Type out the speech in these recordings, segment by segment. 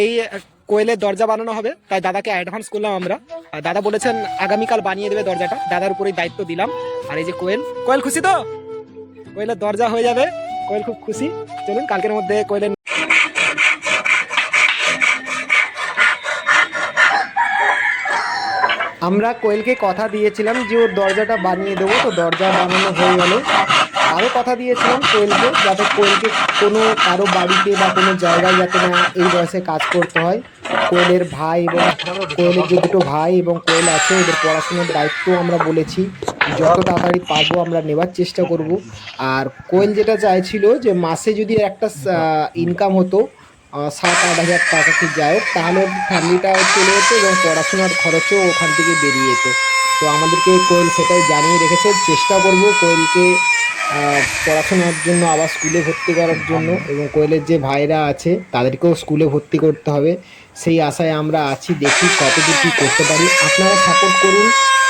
এই কোয়েলের দরজা বানানো হবে। তাই দাদাকে অ্যাডভান্স করলাম আমরা। দাদা বলেছেন আগামীকাল বানিয়ে দেবে দরজাটা। দাদার উপরেই দায়িত্ব দিলাম। আর এই যে কোয়েল কোয়েল খুশি তো? কোয়েলের দরজা হয়ে যাবে। কোয়েল খুব খুশি। চলুন, কালকের মধ্যে কোয়েলের আমরা কোয়েলকে কথা দিয়েছিলাম যে ওর দরজাটা বানিয়ে দেবো। তো দরজা বানানো হয়ে গেল। আরও কথা দিয়েছিলাম কোয়েলকে, যাতে কোয়েলকে কোনো কারও বাড়িতে বা কোনো জায়গায় যাতে না এই বয়সে কাজ করতে হয়। কোয়েলের ভাই এবং কোয়েলের যে দুটো ভাই এবং কোয়েল আছে, ওদের পড়াশোনার দায়িত্ব আমরা বলেছি। যত তাড়াতাড়ি পারব আমরা নেবার চেষ্টা করব। আর কোয়েল যেটা চাইছিল যে মাসে যদি একটা ইনকাম হতো সাত আট হাজার টাকা কি যায় তাহলে ফ্যামিলিটাও চলে যেত এবং পড়াশোনার খরচও ওখান থেকে বেরিয়ে যেত। তো আমাদেরকে কোয়েল সেটাই জানিয়ে রেখেছে। চেষ্টা করব কোয়েলকে পড়াশোনার জন্য আবার স্কুলে ভর্তি করার জন্য এবং কোয়েলের যে ভাইরা আছে তাদেরকেও স্কুলে ভর্তি করতে হবে। সেই আশায় আমরা আছি, দেখি কতদূর কী করতে পারি। আপনারা সাপোর্ট করুন,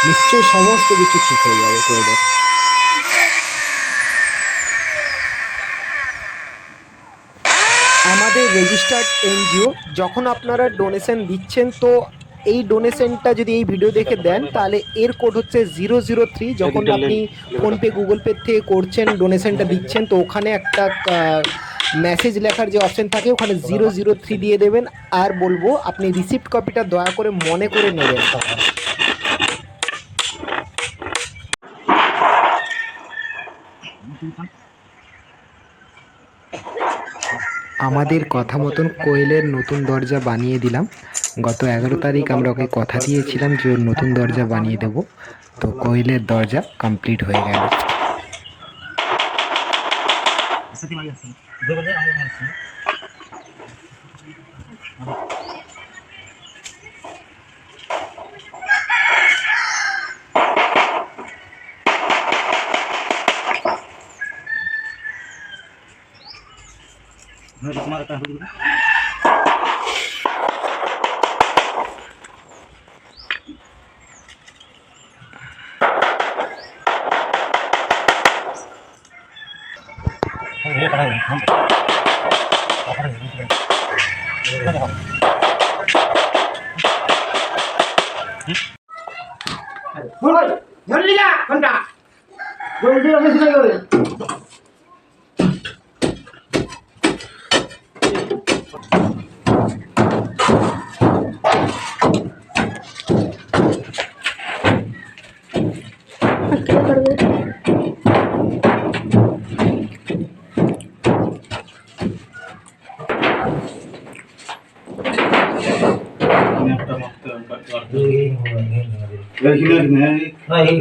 নিশ্চয়ই সমস্ত কিছু ঠিক হয়ে যাবে কোয়েলের আমাদের রেজিস্টার্ড এনজিও যখন আপনারা ডোনেশন দিচ্ছেন, তো এই ডোনেশনটা যদি এই ভিডিও দেখে দেন তাহলে এর কোড হচ্ছে জিরো জিরো থ্রি যখন আপনি ফোনপে গুগল পে থেকে করছেন ডোনেশনটা দিচ্ছেন তো ওখানে একটা মেসেজ লেখার যে অপশন থাকে ওখানে জিরো জিরো থ্রি দিয়ে দেবেন। আর বলব আপনি রিসিপ্ট কপিটা দয়া করে মনে করে নেবেন। আমাদের কথা মতন কোয়েলের নতুন দরজা বানিয়ে দিলাম। গত এগারো তারিখ আমরা ওকে কথা দিয়েছিলাম যে ওর নতুন দরজা বানিয়ে দেব। তো কোয়েলের দরজা কমপ্লিট হয়ে গেল। ধরলি না ঘণ্টা জলদি অনেক সময় গেলে একটা মারতে হবে